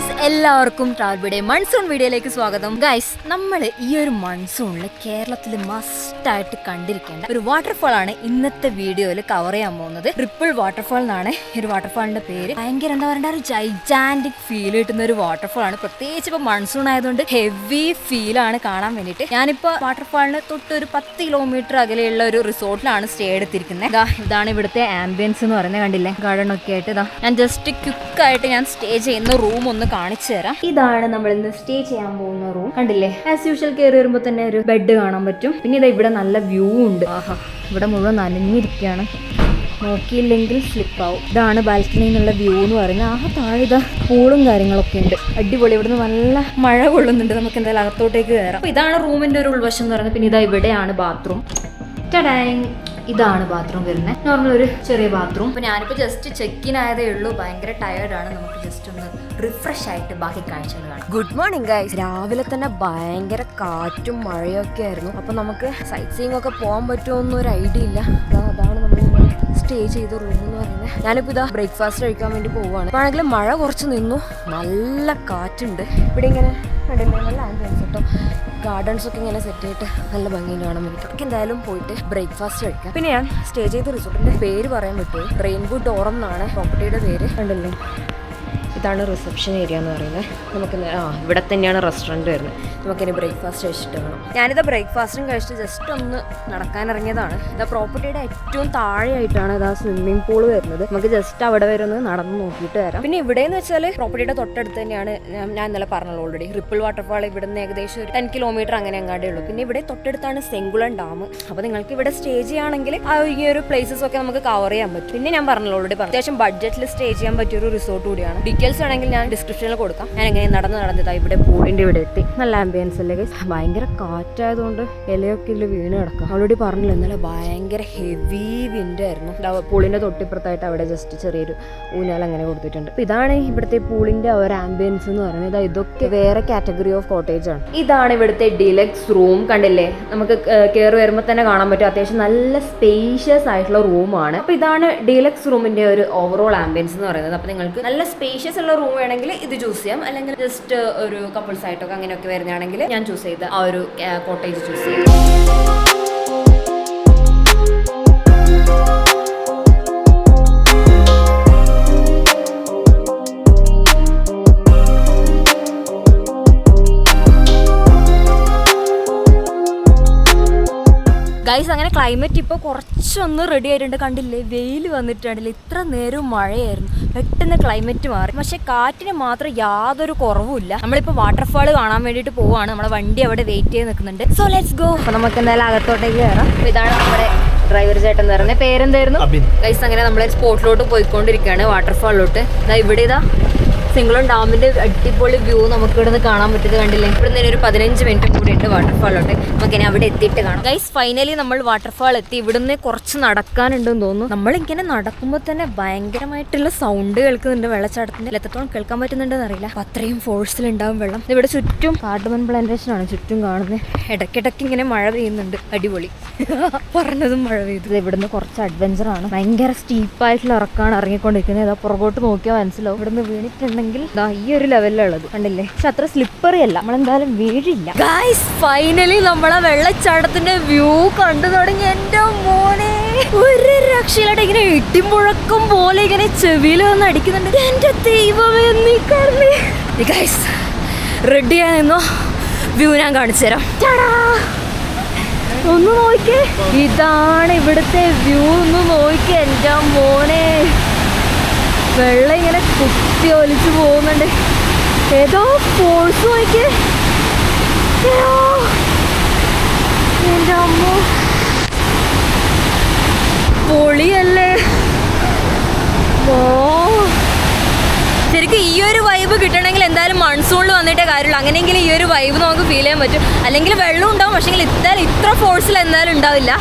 guys. എല്ലാവർക്കും ട്രാവൽബിയുടെ monsoon വീഡിയോയിലേക്ക് സ്വാഗതം. ഗൈസ് നമ്മൾ ഈ ഒരു മൺസൂണിൽ കേരളത്തിൽ മസ്റ്റ് ആയിട്ട് കണ്ടിരിക്കേണ്ട ഒരു വാട്ടർഫാൾ ആണ് ഇന്നത്തെ വീഡിയോയിൽ കവർ ചെയ്യാൻ പോകുന്നത്. ട്രിപ്പിൾ വാട്ടർഫാൾ എന്നാണ് ഒരു വാട്ടർഫാളിന്റെ പേര്. ഭയങ്കര എന്താ പറയുക ഒരു ജൈജാന്റിക് ഫീൽ കിട്ടുന്ന ഒരു വാട്ടർഫാൾ ആണ്. പ്രത്യേകിച്ച് ഇപ്പൊ മൺസൂൺ ആയതുകൊണ്ട് ഹെവി ഫീൽ ആണ് കാണാൻ വേണ്ടിയിട്ട്. ഞാനിപ്പോ വാട്ടർഫാളിന് തൊട്ട് ഒരു പത്ത് കിലോമീറ്റർ അകലെയുള്ള ഒരു റിസോർട്ടിലാണ് സ്റ്റേ എടുത്തിരിക്കുന്നത് ഇതാ ഇതാണ് ഇവിടുത്തെ ആംബിയൻസ് എന്ന് പറയുന്നത് കണ്ടില്ലേ? ഗാർഡൻ ഒക്കെ ആയിട്ട് ഇതാ ഞാൻ ജസ്റ്റ് ക്വിക്കായിട്ട് ഞാൻ സ്റ്റേ ചെയ്യുന്ന റൂം ഒന്ന് കാണിച്ചു തരാം. ഇതാണ് നമ്മൾ ഇന്ന് സ്റ്റേ ചെയ്യാൻ പോകുന്ന റൂം കണ്ടില്ലേ? ആസ് യൂഷ്വൽ കയറി വരുമ്പോൾ തന്നെ ഒരു ബെഡ് കാണാൻ പറ്റും. പിന്നെ ഇതാ ഇവിടെ നല്ല വ്യൂ ഉണ്ട്. ആഹാ ഇവിടെ മുഴുവൻ നനഞ്ഞിരിക്കുകയാണ് നോക്കിയില്ലെങ്കിൽ സ്ലിപ്പ് ആവും. ഇതാണ് ബാൽക്കണി എന്നുള്ള വ്യൂ എന്ന് പറയുന്നത്. ആ താഴെ ഇതാ പൂളും കാര്യങ്ങളൊക്കെ ഉണ്ട്. അടിപൊളി. ഇവിടുന്ന് നല്ല മഴ കൊള്ളുന്നുണ്ട്. നമുക്ക് എന്തായാലും അകത്തോട്ടേക്ക് കയറാം. അപ്പൊ ഇതാണ് റൂമിന്റെ ഒരു ഉൾവശം എന്ന് പറയുന്നത്. പിന്നെ ഇതാ ഇവിടെയാണ് ബാത്റൂം ടഡാങ് ഇതാണ് ബാത്റൂം വരുന്നത് നോർമൽ ഒരു ചെറിയ ബാത്റൂം അപ്പൊ ഞാനിപ്പോ ജസ്റ്റ് ചെക്ക് ഇൻ ആയതേ ഉള്ളൂ. ഭയങ്കര ടയേർഡ് ആണ്. നമുക്ക് ജസ്റ്റ് റിഫ്രഷ് ആയിട്ട് ബാക്കി കാഴ്ചകൾ ഗുഡ് മോർണിംഗ് ഗൈസ് രാവിലെ തന്നെ ഭയങ്കര കാറ്റും മഴയൊക്കെ ആയിരുന്നു. അപ്പൊ നമുക്ക് സൈറ്റ് സീയിങ് ഒക്കെ പോകാൻ പറ്റുമോ ഒരു ഐഡിയ ഇല്ല അതാണ് നമ്മൾ സ്റ്റേ ചെയ്ത റൂം എന്ന് പറയുന്നത്. ഞാനിപ്പോൾ ഇതാ ബ്രേക്ക്ഫാസ്റ്റ് കഴിക്കാൻ വേണ്ടി പോവുകയാണ്. ആണെങ്കിൽ മഴ കുറച്ച് നിന്നു. നല്ല കാറ്റുണ്ട്. ഇവിടെ ഇങ്ങനെ നല്ല കേട്ടോ ഗാർഡൻസ് ഒക്കെ ഇങ്ങനെ സെറ്റ് ചെയ്തിട്ട് നല്ല ഭംഗിയിൽ കാണാൻ വേണ്ടി നമുക്ക് എന്തായാലും പോയിട്ട് ബ്രേക്ക്ഫാസ്റ്റ് കഴിക്കാം. പിന്നെ ഞാൻ സ്റ്റേ ചെയ്ത റിസോർട്ടിന്റെ പേര് പറയാൻ പറ്റുമോ? റെയിൻബോ ഡോർ എന്നാണ് പ്രോപ്പർട്ടിയുടെ പേര്. കണ്ടല്ലേ? ഇതാണ് റിസപ്ഷൻ ഏരിയ എന്ന് പറയുന്നത്. നമുക്ക് ആ ഇവിടെ തന്നെയാണ് റെസ്റ്റോറന്റ് വരുന്നത്. നമുക്കിനി ബ്രേക്ക്ഫാസ്റ്റ് കഴിച്ചിട്ട് വേണം. ഞാനിത് ബ്രേക്ക്ഫാസ്റ്റും കഴിച്ചിട്ട് ജസ്റ്റ് ഒന്ന് നടക്കാൻ ഇറങ്ങിയതാണ്. ഇതാ പ്രോപ്പർട്ടിയുടെ ഏറ്റവും താഴെയായിട്ടാണ് ഇതാ സ്വിമ്മിംഗ് പൂൾ വരുന്നത്. നമുക്ക് ജസ്റ്റ് അവിടെ വരെ ഒന്ന് നടന്ന് നോക്കിയിട്ട് വരാം. പിന്നെ ഇവിടെ എന്ന് വെച്ചാൽ പ്രോപ്പർട്ടിയുടെ തൊട്ടടുത്ത് തന്നെയാണ് ഞാൻ- ഇന്നലെ പറഞ്ഞല്ലോ ഓൾറെഡി റിപ്പിൾ വാട്ടർഫാൾ ഇവിടെ നിന്ന് ഏകദേശം ഒരു ടെൻ കിലോമീറ്റർ അങ്ങനെ അങ്ങാടേ ഉള്ളൂ. പിന്നെ ഇവിടെ തൊട്ടടുത്താണ് സെങ്കുളം ഡാം അപ്പോൾ നിങ്ങൾക്ക് ഇവിടെ സ്റ്റേ ചെയ്യുകയാണെങ്കിൽ ആ ഈ ഒരു പ്ലേസസ് ഒക്കെ നമുക്ക് കവർ ചെയ്യാൻ പറ്റും. പിന്നെ ഞാൻ പറഞ്ഞല്ലോ ഓൾറെഡി പറഞ്ഞു. അത്യാവശ്യം ബഡ്ജറ്റിൽ സ്റ്റേ ചെയ്യാൻ പറ്റിയ ഒരു റിസോർട്ട് കൂടിയാണ്. ഡീറ്റെയിൽസ് വേണമെങ്കിൽ ഞാൻ ഡിസ്ക്രിപ്ഷനിൽ കൊടുക്കാം. ഞാൻ എങ്ങനെ നടന്ന് നടന്നതാ ഇവിടെ പൂളിന്റെ ഇവിടെ എത്തി. നല്ല ആംബിയൻസ് അല്ലേ ഗൈസ് ഭയങ്കര കാറ്റായതുകൊണ്ട് ഇലയൊക്കെ ഇല്ല വീണ് കിടക്കാം. ഓൾറെഡി പറഞ്ഞില്ല ഇന്നലെ ഭയങ്കര ഹെവി വിൻഡ് ആയിരുന്നു. ദാ പൂളിന്റെ തൊട്ടിപ്പുറത്തായിട്ട് അവിടെ ജസ്റ്റ് ചെറിയൊരു ഊഞ്ഞാൽ അങ്ങനെ കൊടുത്തിട്ടുണ്ട്. അപ്പൊ ഇതാണ് ഇവിടുത്തെ പൂളിന്റെ ഒരു ആംബിയൻസ് എന്ന് പറയുന്നത്. ഇതാ ഇതൊക്കെ വേറെ കാറ്റഗറി ഓഫ് കോട്ടേജ് ആണ്. ഇതാണ് ഇവിടുത്തെ ഡിലക്സ് റൂം കണ്ടില്ലേ? നമുക്ക് കയറി വരുമ്പോൾ തന്നെ കാണാൻ പറ്റും. അത്യാവശ്യം നല്ല സ്പേഷ്യസ് ആയിട്ടുള്ള റൂമാണ് അപ്പൊ ഇതാണ് ഡിലക്സ് റൂമിന്റെ ഒരു ഓവറോൾ ആംബിയൻസ് എന്ന് പറയുന്നത്. അപ്പൊ നിങ്ങൾക്ക് നല്ല സ്പേഷ്യസ് ഉള്ള റൂം വേണമെങ്കിൽ ഇത് ചൂസ് ചെയ്യാം. അല്ലെങ്കിൽ ജസ്റ്റ് ഒരു കപ്പിൾസ് ആയിട്ടൊക്കെ അങ്ങനെയൊക്കെ വരുന്നതാണെങ്കിൽ ഞാൻ ചൂസ് ചെയ്ത ആ ഒരു കോട്ടേജ് ചൂസ് ചെയ്യാം. ഗൈസ് അങ്ങനെ ക്ലൈമറ്റ് ഇപ്പോൾ കുറച്ചൊന്ന് റെഡി ആയിട്ടുണ്ട്. കണ്ടില്ലേ? വെയിൽ വന്നിട്ടുണ്ടല്ലേ. ഇത്ര നേരം മഴയായിരുന്നു. പെട്ടെന്ന് ക്ലൈമറ്റ് മാറി. പക്ഷെ കാറ്റിന് മാത്രം യാതൊരു കുറവുമില്ല നമ്മളിപ്പോൾ വാട്ടർഫാൾ കാണാൻ വേണ്ടിയിട്ട് പോവാണ്. നമ്മളെ വണ്ടി അവിടെ വെയിറ്റ് ചെയ്ത് നിൽക്കുന്നുണ്ട്. സോ ലെറ്റ്സ് ഗോ അപ്പോൾ നമുക്ക് എന്തായാലും അകത്തോട്ടേക്ക് കയറാം ഇതാണ് നമ്മുടെ ഡ്രൈവർ ചേട്ടൻ പറയുന്നത്. പേരെന്തായിരുന്നു? ഗൈസ് അങ്ങനെ നമ്മളെ സ്പോട്ടിലോട്ട് പോയിക്കൊണ്ടിരിക്കുകയാണ്. വാട്ടർഫാളിലോട്ട് ഇതാ ഇവിടെ ഇതാ. സിംഗിളും ഡാമിന്റെ അടിപൊളി വ്യൂ നമുക്ക് ഇവിടെ നിന്ന് കാണാൻ പറ്റിയത് കണ്ടില്ലേ? ഇവിടുന്ന് തന്നെ ഒരു പതിനഞ്ച് മിനിറ്റ് കൂടി ഉണ്ട് വാട്ടർഫാളിലോട്ട് നമുക്ക് ഇനി അവിടെ എത്തിയിട്ട് കാണാം. ഗൈസ് ഫൈനലി നമ്മൾ വാട്ടർഫാൾ എത്തി. ഇവിടുന്ന് കുറച്ച് നടക്കാനുണ്ടെന്ന് തോന്നുന്നു. നമ്മൾ ഇങ്ങനെ നടക്കുമ്പോൾ തന്നെ ഭയങ്കരമായിട്ടുള്ള സൗണ്ട് കേൾക്കുന്നുണ്ട്. വെള്ളച്ചാട്ടത്തിന്റെ എത്രത്തോളം കേൾക്കാൻ പറ്റുന്നുണ്ടെന്ന് അറിയില്ല. അത്രയും ഫോഴ്സിൽ ഉണ്ടാവും വെള്ളം. ഇവിടെ ചുറ്റും കാർഡമൻ പ്ലാന്റേഷൻ ആണ്. ചുറ്റും കാണുന്നത് ഇടയ്ക്കിടയ്ക്ക് ഇങ്ങനെ മഴ പെയ്യുന്നുണ്ട്. അടിപൊളി. പറഞ്ഞതും മഴ പെയ്തു. ഇത് ഇവിടുന്ന് കുറച്ച് അഡ്വഞ്ചർ ആണ്. ഭയങ്കര സ്റ്റീപ്പായിട്ടുള്ള ഇറക്കാണ് ഇറങ്ങിക്കൊണ്ടിരിക്കുന്നത്. ഏതാ പുറകോട്ട് നോക്കിയാൽ മനസ്സിലാവും. ഇവിടുന്ന് വീണിട്ടുണ്ടെങ്കിൽ ദാ ഈ ഒരു ലെവലിലുള്ളത് കണ്ടില്ലേ? പക്ഷെ അത്ര സ്ലിപ്പറി അല്ല. നമ്മളെന്തായാലും വീഴില്ല. ഗായ്സ് ഫൈനലി നമ്മളെ വെള്ളച്ചാട്ടത്തിന്റെ വ്യൂ കണ്ടു തുടങ്ങി. എന്റെ മോനെ. ഒരു രക്ഷയിലോട്ട് ഇങ്ങനെ ഇടിമുഴക്കം പോലെ ഇങ്ങനെ ചെവിയിൽ വന്ന് അടിക്കുന്നുണ്ട്. എന്റെ ദൈവമേ നീ കാണുന്നേ ഗായ്സ് റെഡി ആയിരുന്നോ വ്യൂ ഞാൻ കാണിച്ചു തരാം. ഒന്ന് നോക്കിയേ ഇതാണ് ഇവിടുത്തെ വ്യൂ ഒന്ന് നോക്കിയേ എന്റെ മോനെ. വെള്ളം ഇങ്ങനെ കുത്തി ഒലിച്ചു പോകുന്നുണ്ട്. ഏതോ ഫോഴ്സ് അയ്യോ. എന്റെ അമ്മ. പൊളിയല്ലേ. ഓ ശരിക്കും ഈ ഒരു വൈബ് കിട്ടണമെങ്കിൽ എന്തായാലും മൺസൂണിൽ വന്നിട്ടേ കാര്യമുള്ളൂ. അങ്ങനെയെങ്കിലും ഈ ഒരു വൈബ് നമുക്ക് ഫീൽ ചെയ്യാൻ പറ്റും. അല്ലെങ്കിൽ വെള്ളം ഉണ്ടാവും പക്ഷേ ഇത്ര ഫോഴ്സിൽ എന്തായാലും ഉണ്ടാവില്ല.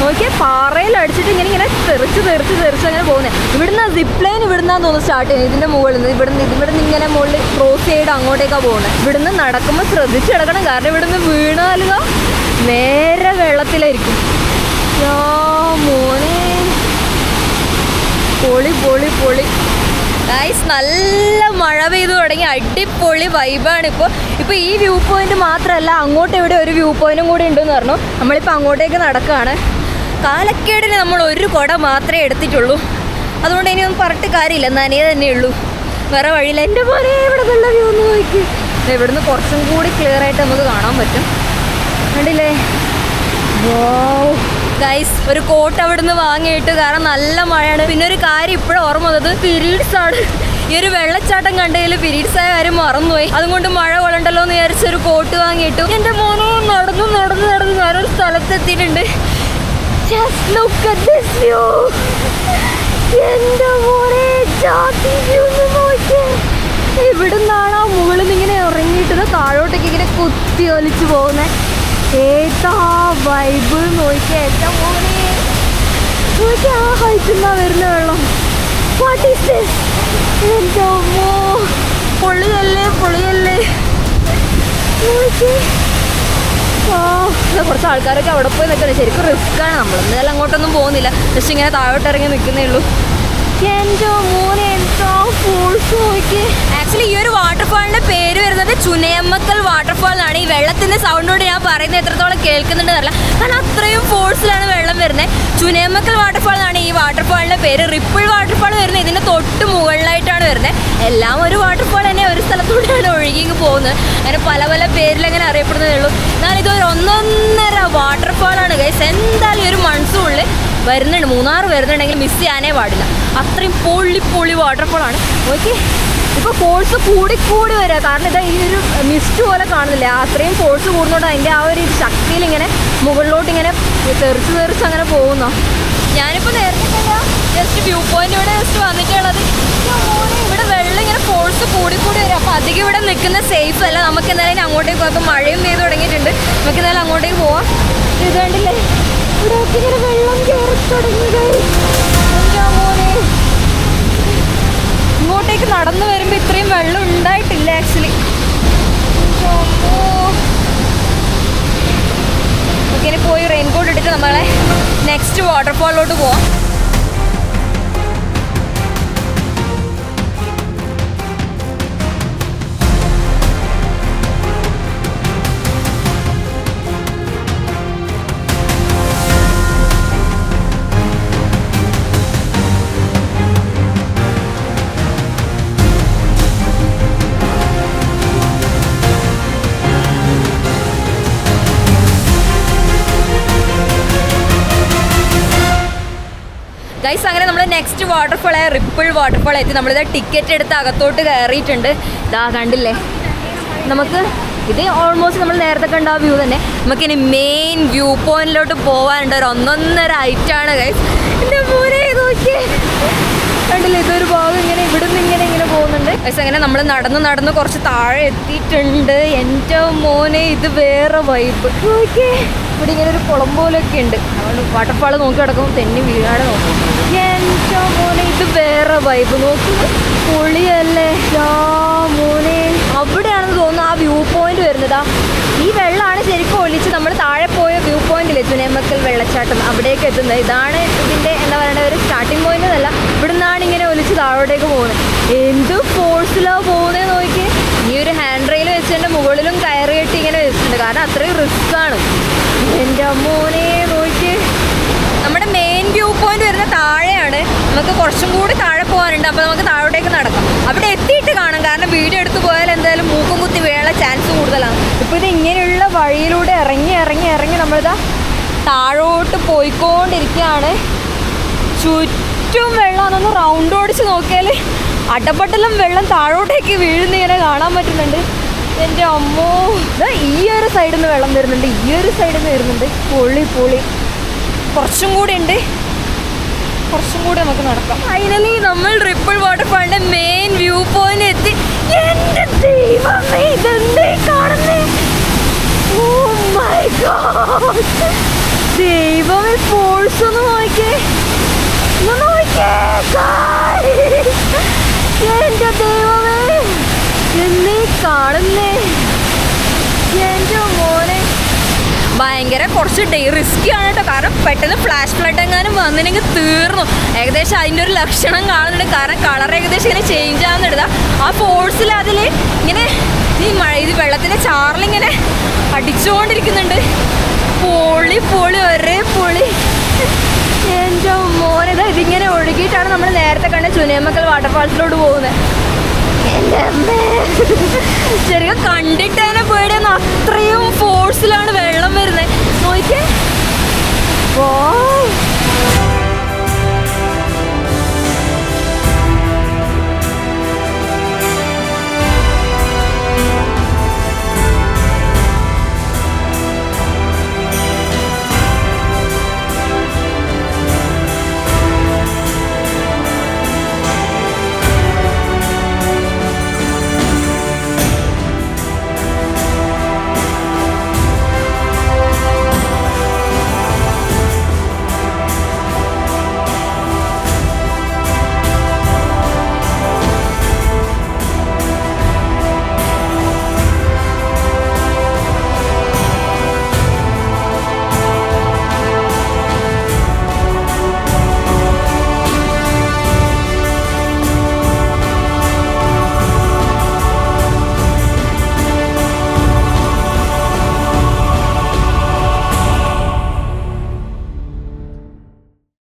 നോക്കിയാൽ പാറയിൽ അടിച്ചിട്ട് ഇങ്ങനെ ഇങ്ങനെ തെറിച്ച് തെറിച്ച് തെറിച്ച് അങ്ങനെ പോകുന്നത് ഇവിടുന്ന് സിപ്പ് ലൈൻ ഇവിടുന്നാന്ന് തോന്നുന്നു സ്റ്റാർട്ട് ചെയ്യുന്നത് ഇതിന്റെ മുകളിൽ നിന്ന്. ഇവിടുന്ന് ഇവിടുന്ന് ഇങ്ങനെ മുകളിൽ ക്രോസ് ചെയ്ത് അങ്ങോട്ടേക്കാണ് പോകുന്നത് ഇവിടുന്ന് നടക്കുമ്പോൾ ശ്രദ്ധിച്ച് കിടക്കണം കാരണം ഇവിടുന്ന് വീണാലുക നേരെ വെള്ളത്തിലായിരിക്കും. മോനെ. പൊളി പൊളി പൊളി. ഗൈസ് നല്ല മഴ പെയ്തു തുടങ്ങി. അടിപൊളി വൈബാണ് ഇപ്പോൾ ഇപ്പോൾ ഈ വ്യൂ പോയിന്റ് മാത്രമല്ല അങ്ങോട്ട് ഇവിടെ ഒരു വ്യൂ പോയിന്റും കൂടി ഉണ്ടെന്ന് പറഞ്ഞു. നമ്മളിപ്പോൾ അങ്ങോട്ടേക്ക് നടക്കുകയാണ് കാലക്കേടിന് നമ്മൾ ഒരു കുട മാത്രമേ എടുത്തിട്ടുള്ളൂ. അതുകൊണ്ട് ഇനി ഒന്നും പറഞ്ഞിട്ട് കാര്യമില്ല. നനയെ തന്നെ ഉള്ളൂ. വേറെ വഴിയില്ല. എന്റെ പോലെ ഇവിടെ നല്ല വ്യൂ ഒന്ന് നോക്കി. ഇവിടുന്ന് കുറച്ചും കൂടി ക്ലിയർ ആയിട്ട് നമുക്ക് കാണാൻ പറ്റും. കണ്ടില്ലേ? ഗൈസ് ഒരു കോട്ട് അവിടുന്ന് വാങ്ങിയിട്ട് കാരണം നല്ല മഴയാണ്. പിന്നെ ഒരു കാര്യം ഇപ്പോഴും ഓർമ്മ വന്നത്. പീരീഡ്സ് ആണ്. ഈ ഒരു വെള്ളച്ചാട്ടം കണ്ടതിൽ പീരീഡ്സ് ആയ കാര്യം മറന്നുപോയി. അതുകൊണ്ട് മഴ കൊള്ളണ്ടല്ലോ എന്ന് വിചാരിച്ചൊരു കോട്ട് വാങ്ങിയിട്ടു. എന്റെ മോനോ നടന്നു നടന്നു നടന്ന്. ഞാനൊരു സ്ഥലത്തെത്തിയിട്ടുണ്ട്. Just look at this view. എന്റെ മോനെ ജാതി വ്യൂ നോക്കിയേ. ഇവിടുന്നാണ് ആ മുകളിൽ ഇങ്ങനെ ഇറങ്ങിയിട്ട് താഴോട്ടേക്ക് ഇങ്ങനെ കുത്തി ഒലിച്ചു പോകുന്നത് ഏതാ വൈബ് നോക്കിയ. ഏറ്റവും മോനെ നോക്കി ആ ഹൈറ്റുന്നാ വരുന്ന വെള്ളം. വാട്ട് ഈസ് ദിസ് എന്റെ പൊളിയല്ലേ പൊളിയല്ലേ. നോക്കി ആ, ഇത് കുറച്ച് ആൾക്കാരൊക്കെ അവിടെ പോയി നിൽക്കണം ശരിക്കും റിസ്ക് ആണ് നമ്മൾ എന്തായാലും അങ്ങോട്ടൊന്നും പോകുന്നില്ല. ജസ്റ്റ് ഇങ്ങനെ താഴോട്ട് ഇറങ്ങി നിൽക്കുന്നേ ഉള്ളൂ. ഫുൾ ആക്ച്വലി ഈ ഒരു വാട്ടർഫാളിന്റെ പേര് വരുന്നത് ചുനയമ്മക്കൽ വാട്ടർഫാൾ എന്നാണ് ഈ വെള്ളത്തിന്റെ സൗണ്ടോട് ഞാൻ പറയുന്നത് എത്രത്തോളം കേൾക്കുന്നുണ്ട് അറിയില്ല കാരണം അത്രയും ഫോഴ്സിലാണ് വെള്ളം വരുന്നത്. ചുനയമ്മക്കൽ വാട്ടർഫാൾ എന്നാണ് ഈ വാട്ടർഫാളിന്റെ പേര്. റിപ്പിൾ വാട്ടർഫാൾ വരുന്നത് ഇതിന്റെ തൊട്ട് മുകളിലായിട്ടാണ് വരുന്നത്. എല്ലാം ഒരു വാട്ടർഫാൾ തന്നെ ഒരു സ്ഥലത്തൂടെയാണ് ഒഴുകി പോകുന്നത്. അങ്ങനെ പല പല പേരിൽ അങ്ങനെ അറിയപ്പെടുന്നതേ ഉള്ളൂ എന്നാൽ ഇതൊരു ഒന്നൊന്നര വാട്ടർഫാൾ ആണ് ഗൈസ് എന്തായാലും ഒരു മൺസൂണിൽ വരുന്നുണ്ട്. മൂന്നാർ വരുന്നുണ്ടെങ്കിൽ മിസ് ചെയ്യാനേ പാടില്ല. അത്രയും പൊള്ളി പൊള്ളി ആണ്. ഓക്കെ ഇപ്പോൾ ഫോഴ്സ് കൂടി കൂടി വരിക കാരണം ഇതാ ഈ ഒരു മിസ്റ്റ് പോലെ കാണുന്നില്ല? അത്രയും ഫോഴ്സ് കൂടുന്നതുകൊണ്ട് അതിന്റെ ആ ഒരു ശക്തിയിൽ ഇങ്ങനെ മുകളിലോട്ട് ഇങ്ങനെ തെറിച്ച് തെറിച്ച് അങ്ങനെ പോകുന്നു? ഞാനിപ്പോൾ നേരത്തെ ജസ്റ്റ് വ്യൂ പോയിന്റ് ഇവിടെ ജസ്റ്റ് വന്നിട്ടുള്ളത്. ഇവിടെ വെള്ളം ഇങ്ങനെ ഫോഴ്സ് കൂടി കൂടി വരും. അപ്പോൾ അധികം ഇവിടെ നിൽക്കുന്ന സേഫ് അല്ല. നമുക്ക് എന്തായാലും അങ്ങോട്ടേക്ക് പോകാം അപ്പൊ മഴയും പെയ്ത് തുടങ്ങിയിട്ടുണ്ട്. നമുക്ക് എന്തായാലും അങ്ങോട്ടേക്ക് പോവാം. ഇത് കണ്ടില്ലേ? ഇവിടെ ഇങ്ങനെ വെള്ളം കയറി തുടങ്ങി. ഇങ്ങോട്ടേക്ക് നടന്നു വരുമ്പോൾ ഇത്രയും വെള്ളം ഉണ്ടായിട്ടില്ല ആക്ച്വലി ഇങ്ങനെ പോയി റെയിൻകോട്ട് ഇട്ടിട്ട് നമ്മളെ നെക്സ്റ്റ് വാട്ടർഫാളിലോട്ട് പോവാം. ഗൈസ് അങ്ങനെ നമ്മൾ നെക്സ്റ്റ് വാട്ടർഫോൾ ആയ റിപ്പിൾ വാട്ടർഫോൾ എത്തി നമ്മളിത് ടിക്കറ്റ് എടുത്ത് അകത്തോട്ട് കയറിയിട്ടുണ്ട്. ഇതാ കണ്ടില്ലേ? നമുക്ക് ഇത് ഓൾമോസ്റ്റ് നമ്മൾ നേരത്തെ കണ്ട ആ വ്യൂ തന്നെ. നമുക്കിനി മെയിൻ വ്യൂ പോയിന്റിലോട്ട് പോകാനുണ്ട് ഒരു ഒന്നൊന്നര ഐറ്റാണ് ഗൈസ് എന്റെ മോനെ നോക്കിയേ. കണ്ടില്ലേ? ഇതൊരു ഭാഗം ഇങ്ങനെ ഇവിടുന്ന് ഇങ്ങനെ ഇങ്ങനെ പോകുന്നുണ്ട്. ഗൈസ് അങ്ങനെ നമ്മൾ നടന്ന് നടന്ന് കുറച്ച് താഴെ എത്തിയിട്ടുണ്ട്. എന്റെ മോനെ ഇത് വേറെ വൈബ് നോക്കിയേ. ഇവിടെ ഇങ്ങനെ ഒരു കുളം പോലെയൊക്കെ ഉണ്ട്. അതുകൊണ്ട് വാട്ടർഫാൾ നോക്കി കിടക്കുമ്പോൾ തെന്നി വീഴാതെ നോക്കും. മോനെ ഇത് വേറെ വൈബ് നോക്കി പൊളിയല്ലേ? മോനെ. അവിടെയാണെന്ന് തോന്നുന്നു ആ വ്യൂ പോയിന്റ് വരുന്നതാ. ഈ വെള്ളമാണ് ശരിക്കും ഒളിച്ച് നമ്മൾ താഴെ പോയ വ്യൂ പോയിന്റിൽ ചുനേമക്കൽ വെള്ളച്ചാട്ടം അവിടേക്ക് എത്തുന്നത്. ഇതാണ് ഇതിന്റെ എന്താ പറയുക ഒരു സ്റ്റാർട്ടിംഗ് പോയിന്റ് എന്നല്ല. ഇവിടുന്നാണ് ഇങ്ങനെ ഒലിച്ച് താഴോട്ടേക്ക് പോകുന്നത്. എന്ത് ഫോഴ്സിലാണ് പോകുന്നത് നോക്കി ഈ ഒരു ഹാൻഡ് റെയിൽ വെച്ചതിന്റെ മുകളിലും കയറിയിട്ട് ഇങ്ങനെ വെച്ചിട്ടുണ്ട്. കാരണം അത്രയും റിസ്ക് ആണ്. നമ്മുടെ മെയിൻ വ്യൂ പോയിന്റ് വരുന്ന താഴെയാണ്. നമുക്ക് കുറച്ചും കൂടി താഴെ പോകാനുണ്ട്. അപ്പോൾ നമുക്ക് താഴോട്ടേക്ക് നടക്കാം. അവിടെ എത്തിയിട്ട് കാണാം. കാരണം വീഡിയോ എടുത്തു പോയാൽ എന്തായാലും മൂക്കും കുത്തി വീഴാൻ ചാൻസ് കൂടുതലാണ്. ഇപ്പോൾ ഇത് ഇങ്ങനെയുള്ള വഴിയിലൂടെ ഇറങ്ങി ഇറങ്ങി ഇറങ്ങി നമ്മളിതാ താഴോട്ട് പോയിക്കൊണ്ടിരിക്കുകയാണ്. ചുറ്റും വെള്ളം അതൊന്ന് റൗണ്ട് ഓടിച്ച് നോക്കിയാൽ അടപട്ടലും വെള്ളം താഴോട്ടേക്ക് വീഴുന്ന ഇങ്ങനെ കാണാൻ പറ്റുന്നുണ്ട്. എന്റെ അമ്മോ. ഈ ഒരു സൈഡിൽ നിന്ന് വെള്ളം വരുന്നുണ്ട്. ഈ ഒരു സൈഡിൽ നിന്ന് വരുന്നുണ്ട്. പൊളി പൊളി. കുറച്ചും കൂടെ ഉണ്ട്. കുറച്ചും കൂടെ നമുക്ക് നടക്കാം. ഫൈനലി നമ്മൾ ട്രിപ്പിൾ വാട്ടർഫാളിന്റെ മെയിൻ വ്യൂ പോയിന്റ് എത്തി. എന്റെ ദൈവമേ ഇതെന്തേ കാണുന്നേ? ഓ മൈ ഗോഡ് ദൈവമേ ഫോഴ്സ് ഒന്ന് നോക്കിയേ. ഒന്ന് എന്റെ ദൈവമേ. എന്നീ കാണുന്നേ. എന്റെ മോനെ. ഭയങ്കര കുറച്ച് ഡേ റിസ്കി ആണ് കേട്ടോ. കാരണം പെട്ടെന്ന് ഫ്ലാഷ് ഫ്ലഡ് എങ്ങാനും വന്നിനെങ്കിൽ തീർന്നു. ഏകദേശം അതിന്റെ ഒരു ലക്ഷണം കാണുന്നുണ്ട്. കാരണം കളർ ഏകദേശം ഇങ്ങനെ ചേഞ്ച് ആവുന്നുണ്ട്. ആ ഫോഴ്സിൽ അതിൽ ഇങ്ങനെ ഈ മഴ ഇത് വെള്ളത്തിന്റെ ചാറിലിങ്ങനെ അടിച്ചുകൊണ്ടിരിക്കുന്നുണ്ട് പൊളി പൊളി ഒരേ പൊളി. എന്റെ മോനത് ഇതിങ്ങനെ ഒഴുകിയിട്ടാണ് നമ്മൾ നേരത്തെ കണ്ട ചുനേമക്കൽ വാട്ടർഫാൾസിലോട്ട് പോകുന്നത് ശരിക്കും കണ്ടിട്ട് തന്നെ പേടിയെന്ന്. അത്രയും ഫോഴ്സിലാണ് വെള്ളം വരുന്നത് നോക്കിയേ. ഓ